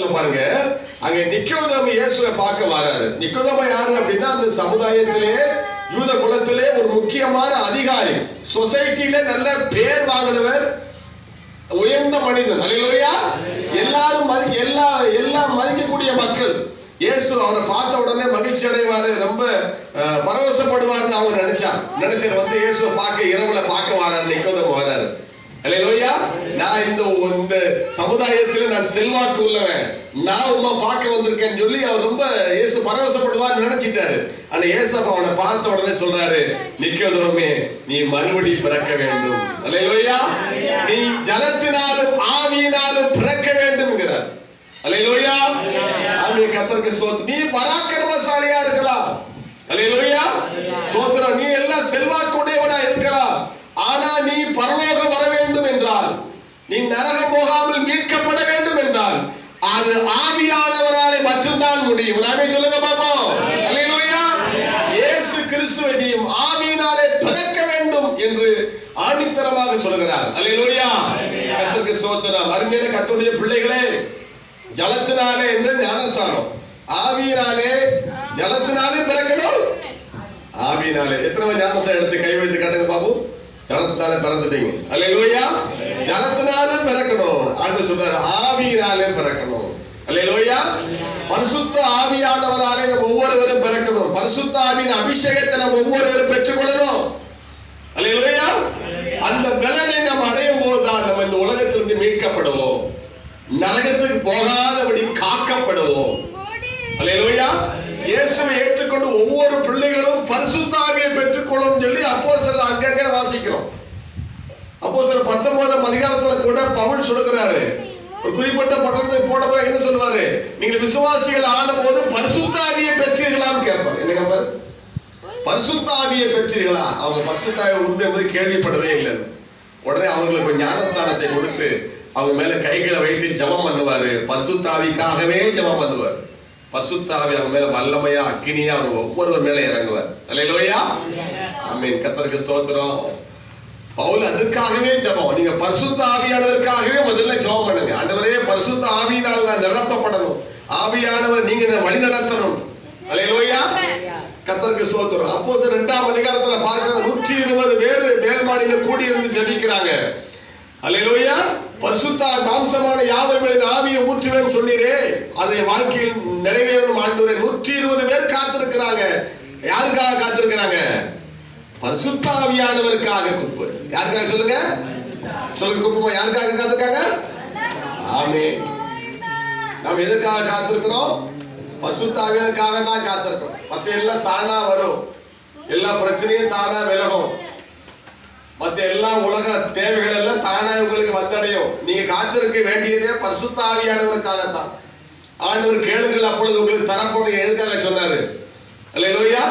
அதிகாரத்துல பாருங்க. அங்க நிக்கோதாம இயேசுவை பார்க்க வராரு. நிக்கோதாம யாரு அப்படின்னா அந்த சமுதாயத்திலே யூத குலத்திலே ஒரு முக்கியமான அதிகாரி. சொசைட்டில நல்ல பேர் வாங்கினவர் உயர்ந்த மனிதன் அல்லேலூயா. எல்லாரும் மதி எல்லா எல்லாம் மதிக்கக்கூடிய மக்கள். இயேசு அவரை பார்த்த உடனே மகிழ்ச்சி அடைவாரு ரொம்ப அஹ், பரவசப்படுவார்னு அவங்க நினைச்சா நினைச்சாரு வந்து இயேசுவை பார்க்க இரவுல பார்க்க வராரு நிக்கோதம் வராரு. நான் இந்த இந்த சமுதாயத்தில் நான் செல்வாக்கு உள்ளவன். நான் உமா பார்க்க வந்திருக்கேன்னு சொல்லி அவர் ரொம்ப இயேசு பரவசப்படுவார் நினைச்சிட்டாரு. ஆனா இயேசு அவனை பார்த்த உடனே சொல்றாரு நிக்கோதமே நீ மறுபடி பிறக்க வேண்டும். அல்லேலூயா நீ ஜலத்தினாலும் ஆவியினாலும் பிறக்க வேண்டும்ங்கிறார். அல்லேலூயா ஆமென் கத்தருக்கு சோத்து நீ பராக்கிரமசாலியா இருக்கலாம். அல்லேலூயா சோத்திரம் நீ எல்லாம் செல்வாக்குடையவனா இருக்கலாம். ஆனா நீ பரலோக வர வேண்டும் என்றால் நீ நரகம் போகாமல் மீட்கப்பட வேண்டும் என்றால் அது ஆவியானவராலே மட்டும்தான் முடியும். நாமே சொல்லுங்க பாப்போம் இயேசு கிறிஸ்துவை நீ ஆவியினாலே பிறக்க வேண்டும் என்று ஆணித்தரமாக சொல்லுகிறார். அல்லேலூயா. கர்த்தருக்கு ஸ்தோத்திரம் அருமையான கர்த்தருடைய பிள்ளைகளே ஜலத்தினாலே என்ற ஞானஸ்தானம். ஆவியினாலே ஜலத்தினாலே பிறக்கணும். ஆவியினாலே எத்தனை ஞானஸ்தானம் எடுத்து கை வைத்து காட்டுங்க பாபு. ஜலத்தினால பிறந்துட்டீங்க. அல்லேலூயா. ஜலத்தினால பிறக்கணும். ஆண்டு சொல்றாரு ஆவியினாலே பிறக்கணும். அல்லேலூயா. பரிசுத்த ஆவியானவராலே நம்ம ஒவ்வொருவரும் பிறக்கணும். பரிசுத்த ஆவியின் அபிஷேகத்தை நம்ம ஒவ்வொருவரும் பெற்றுக்கொள்ளணும். அல்லேலூயா. அந்த பலனை நம்ம அடையும் போதுதான் நம்ம இந்த உலகத்திலிருந்து மீட்கப்படுவோம். நரகத்துக்கு போகாதபடி காக்கப்படுவோம். அல்லேலூயா. இயேசுவை ஏற்றுக்கொண்டு ஒவ்வொரு பிள்ளைகளும் பரிசுத்தாவியை பெற்றுக்கொள்ளும் சொல்லி அப்போ சில அங்கங்க வாசிக்கிறோம். அப்போ சில பத்தொன்பதாம் அதிகாரத்துல கூட பவுல் சொல்லுகிறாரு. ஒரு குறிப்பிட்ட பட்டணத்துக்கு போன என்ன சொல்லுவாரு? நீங்கள் விசுவாசிகள் ஆன போது பரிசுத்தாவியை பெற்றீர்களான்னு கேட்பார். என்ன கேட்பாரு? பரிசுத்தாவியை பெற்றீர்களா? அவங்க பரிசுத்தாவியை உண்டு என்பது கேள்விப்படவே இல்லை. உடனே அவங்களுக்கு ஞானஸ்தானத்தை கொடுத்து அவங்க மேல கைகளை வைத்து ஜபம் பண்ணுவாரு. பரிசுத்தாவிக்காகவே ஜபம் பண்ணுவார். பரிசுத்தாவி அவங்க மேல வல்லமையா அக்கினியா அவங்க ஒவ்வொருவர் மேல இறங்குவார். அல்லையா ஆமீன். கத்தருக்கு ஸ்தோத்திரம். பவுல் அதுக்காகவே ஜெபம். நீங்க பரிசுத்த ஆவியானவருக்காகவே முதல்ல ஜெபம் பண்ணுங்க. ஆண்டவரே பரிசுத்த ஆவியினால் நான் நிரப்பப்படணும். ஆவியானவர் நீங்க வழி நடத்தணும். அல்லேலூயா. கத்தருக்கு ஸ்தோத்திரம். அப்போது இரண்டாம் அதிகாரத்துல பார்க்கிறது நூற்றி இருபது பேர் மேல்மாடியில கூடி இருந்து ஜெபிக்கிறாங்க. அல்லேலூயா. பரிசுத்த மாம்சமான யாவர்களின் ஆவியை ஊற்றுவேன் சொன்னீரே. அதை வாழ்க்கையில் நிறைவேறணும் ஆண்டு நூற்றி இருபது பேர் காத்திருக்கிறாங்க. யாருக்காக காத்திருக்கிறாங்க? பரிசுத்த ஆவியானவருக்காக யாருக்காக சொல்லுங்க? சொல்லுங்க குப்பு யாருக்காக காத்திருக்காங்க? ஆமே நாம் எதற்காக காத்திருக்கிறோம்? பசுத்தாவியனுக்காக தான் காத்திருக்கிறோம். மத்த எல்லாம் தானா வரும். எல்லா பிரச்சனையும் தானா விலகும். மற்ற எல்லா உலக தேவைகள் எல்லாம் தானாக உங்களுக்கு வந்தடையும். நீங்க காத்திருக்க வேண்டியதே பரிசுத்தாவியானவருக்காகத்தான் ஆண்டவர் கேளுங்கள் அப்பொழுது உங்களுக்கு தரப்போடு எதுக்காக சொன்னாரு? அல்லையா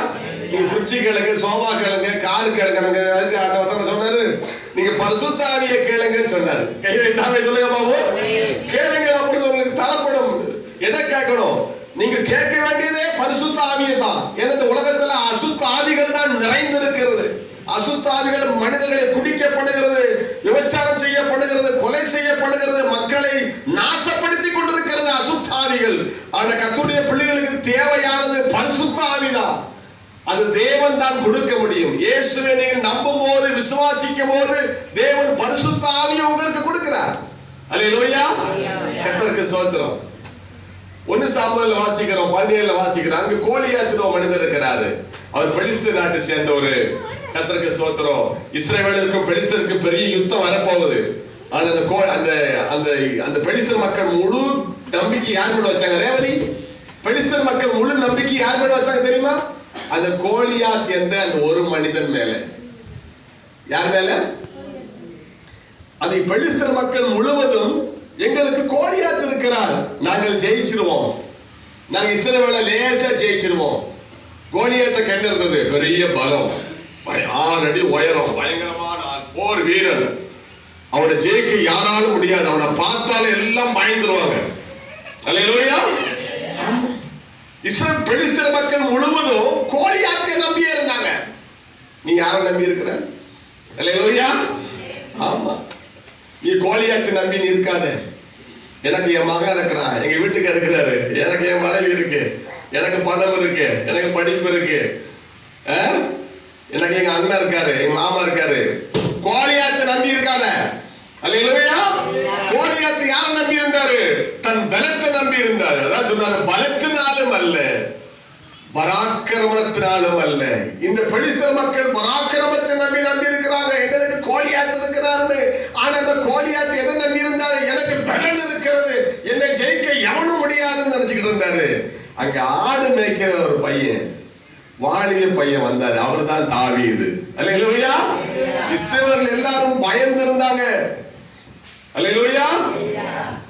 நீங்க ஃப்ரிட்ஜ் கிழங்கு சோபா கிழங்கு காரு கிழங்கு அதுக்கு அந்த வசனம் சொன்னாரு. நீங்க பரிசுத்தாவிய கேளுங்கன்னு சொன்னாரு. கை வைத்தாமே சொல்லுங்க பாபு. கேளுங்கள் அப்பொழுது உங்களுக்கு தரப்படும். எதை கேட்கணும்? நீங்க கேட்க வேண்டியதே பரிசுத்த ஆவியை தான் ஏன்னா உலகத்துல அசுத்த ஆவிகள் தான் நிறைந்திருக்கிறது. அசுத்த ஆவிகள் மனிதர்களை குடிக்கப்படுகிறது விபச்சாரம் செய்யப்படுகிறது கொலை செய்யப்படுகிறது மக்களை நாசப்படுத்தி கொண்டிருக்கிறது அசுத்த ஆவிகள் ஆனா கத்துடைய பிள்ளைகளுக்கு தேவையானது பரிசுத்த ஆவிதான். அது தேவன் தான் கொடுக்க முடியும். இயேசுவை நீங்கள் நம்பும் போது விசுவாசிக்கும் போது தேவன் பரிசுத்த ஆவியை உங்களுக்கு கொடுக்கிறார். அல்லேலூயா. கர்த்தருக்கு ஸ்தோத்திரம். ஒன்னு சாமுவேல்ல வாசிக்கிறோம் பதினேழுல வாசிக்கிறோம். அங்க கோலியாத்திர ஒரு மனிதர் இருக்கிறாரு. அவர் பெலிஸ்து நாட்டை சேர்ந்த ஒரு கத்தருக்கு ஸ்தோத்திரம். இஸ்ரேவேலுக்கும் பெலிஸ்தருக்கும் பெரிய யுத்தம் வரப்போகுது. ஆனா அந்த கோ அந்த அந்த அந்த பெலிஸ்தர் மக்கள் முழு நம்பிக்கை யார் மேல வச்சாங்க? ரேவதி? பெலிஸ்தர் மக்கள் முழு நம்பிக்கை யார் மேல வச்சாங்க தெரியுமா? அந்த கோலியாத் என்ற அந்த ஒரு மனிதன் மேல. யார் மேல? அந்த பெலிஸ்தர் மக்கள் முழுவதும் எங்களுக்கு கோலியாத் இருக்கிறார். நாங்கள் ஜெயிச்சிருவோம். நாங்க இஸ்ரவேலை லேசா ஜெயிச்சிருவோம். கோலியாத்தை கண்டு இருந்தது பெரிய பலம். ஆறு அடி உயரம். பயங்கரமான போர் வீரர். அவனை ஜெயிக்க யாராலும் முடியாது. அவனை பார்த்தாலே எல்லாம் பயந்துருவாங்க. அல்லேலூயா. இஸ்ரேல் பெலிஸ்தர் மக்கள் முழுவதும் கோலியாத்தை நம்பியே இருந்தாங்க. நீ யாரை நம்பி இருக்கிற? அல்லேலூயா. ஆமா. நீ கோலியாத்தை நம்பி நீ இருக்காத. எனக்கு என் மகன் இருக்கிறான். எங்க வீட்டுக்கு மனைவி இருக்கு. எனக்கு பணம் இருக்கு. எனக்கு படிப்பு இருக்கு. ஆ? எனக்கு எங்க அண்ணன் இருக்காரு எங்க மாமா இருக்காரு. கோலியாத்தை நம்பி இருக்காத அல்லையா கோலியாத்து யார நம்பி இருந்தாரு தன் பலத்தை நம்பி இருந்தாரு அதான் சொன்னாரு பலத்தினாலும் அல்ல பராக்கிரமத்தினாலும் அல்ல. இந்த பெலிஸ்தர் மக்கள் பராக்கிரமத்தை நம்பி நம்பி இருக்கிறாங்க எங்களுக்கு கோலியாத்து இருக்கிறாரு ஆனா அந்த கோலியாத்து எதை நம்பி இருந்தாரு எனக்கு பலன் இருக்கிறது. என்னை ஜெயிக்க எவனும் முடியாதுன்னு நினைச்சுக்கிட்டு இருந்தாரு. அங்க ஆடு மேய்க்கிற ஒரு பையன் வாலிய பையன் வந்தாரு. அவர் தான் தாவீது இல்லையா இஸ்ரவேலர்கள் எல்லாரும் பயந்து இருந்தாங்க இல்லையா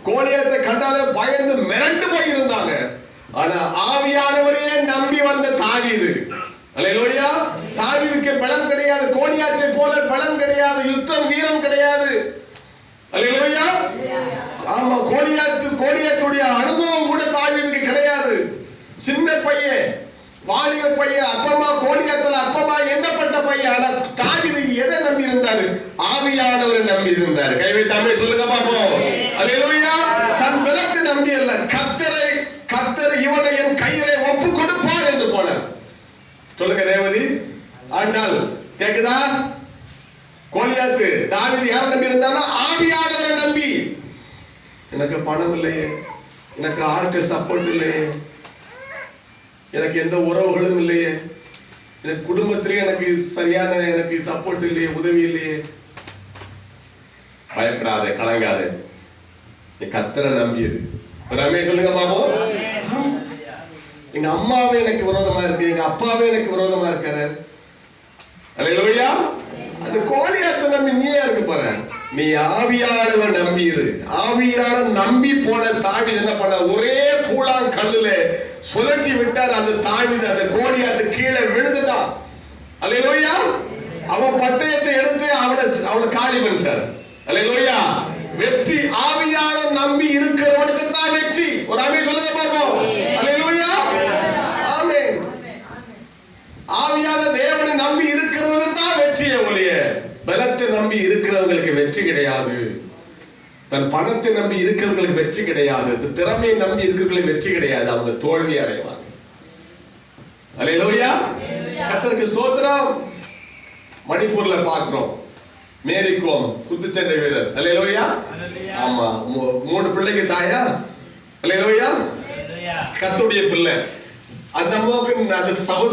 கோலியத்தை கண்டாலே பயந்து மிரண்டு போய் இருந்தாங்க ஆனா ஆவியானவரையே நம்பி வந்த தாவீது. அல்லேலூயா. தாவீதுக்கு பலம் கிடையாது. கோலியாத்தை போல பலம் கிடையாது. யுத்தம் வீரம் கிடையாது. அல்லேலூயா. ஆமா கோலியாத்து கோலியாத்துடைய அனுபவம் கூட தாவீதுக்கு கிடையாது. சின்ன பையன். வாலிப பையன் அப்பமா கோலியத்தில் அப்பமா எண்ணப்பட்ட பையன். ஆனா தாவீது எதை நம்பி இருந்தாரு ஆவியானவரை நம்பி இருந்தாரு கைவை தமிழ் சொல்லுங்க பாப்போம் அல்லேலூயா. தன் விளக்கு நம்பி அல்ல. கத்தரை கத்தர் இவனை என் கையிலே ஒப்பு கொடுப்பார் என்று போனார். சொல்லுங்க ரேவதி ஆண்டாள் கேக்குதா? கோலியாத்து தாவீது யார் நம்பி இருந்தான்னா ஆவியானவரை நம்பி. எனக்கு பணம் இல்லையே. எனக்கு ஆட்கள் சப்போர்ட் இல்லையே. எனக்கு எந்த உறவுகளும் இல்லையே. எனக்கு குடும்பத்திலே எனக்கு சரியான எனக்கு சப்போர்ட் இல்லையே உதவி இல்லையே. பயப்படாத கலங்காத. நீ கத்தரை நம்பியது. ரமே சொல்லுங்க பாப்போம் எங்க அம்மாவே எனக்கு விரோதமா இருக்கு எங்க அப்பாவே எனக்கு விரோதமா இருக்காரு. அது கோழி கோலியாத்தை நம்பி நீயா இருக்க போற? நீ ஆவியானவன் நம்பி ஆவியான நம்பி போன தாவி என்ன பண்ண? ஒரே கூழாங் கல்லுல சுழட்டி விட்டார். அந்த தாவிது அந்த கோடி அந்த கீழே விழுந்துட்டான். அல்லேலூயா. அவன் பட்டயத்தை எடுத்து அவனை அவனை காலி பண்ணிட்டார். அல்லேலூயா. வெற்றி ஆவியான நம்பி இருக்கிறவனுக்கு தான் வெற்றி. ஒரு ஆமே சொல்லுங்க பாப்போம் அல்லேலூயா. ஆமே ஆவியான தேவனை நம்பி இருக்கிறவனுக்கு தான் வெற்றியை ஒழிய. பலத்தை நம்பி இருக்கிறவங்களுக்கு வெற்றி கிடையாது. தன் பணத்தை நம்பி இருக்கிறவங்களுக்கு வெற்றி கிடையாது. திறமையை நம்பி இருக்கிறவங்களுக்கு வெற்றி கிடையாது. அவங்க தோல்வி அடைவாங்க. ஸ்தோத்திரம். மணிப்பூர்ல பார்க்கிறோம். மேரிகோம் குத்துச்சண்டை வீரர். அல்லேலூயா ஆமா. மூணு பிள்ளைக்கு தாயா? அல்லேலூயா கர்த்தருடைய பிள்ளை. அந்த அம்மாவுக்கு அந்த சகோதரி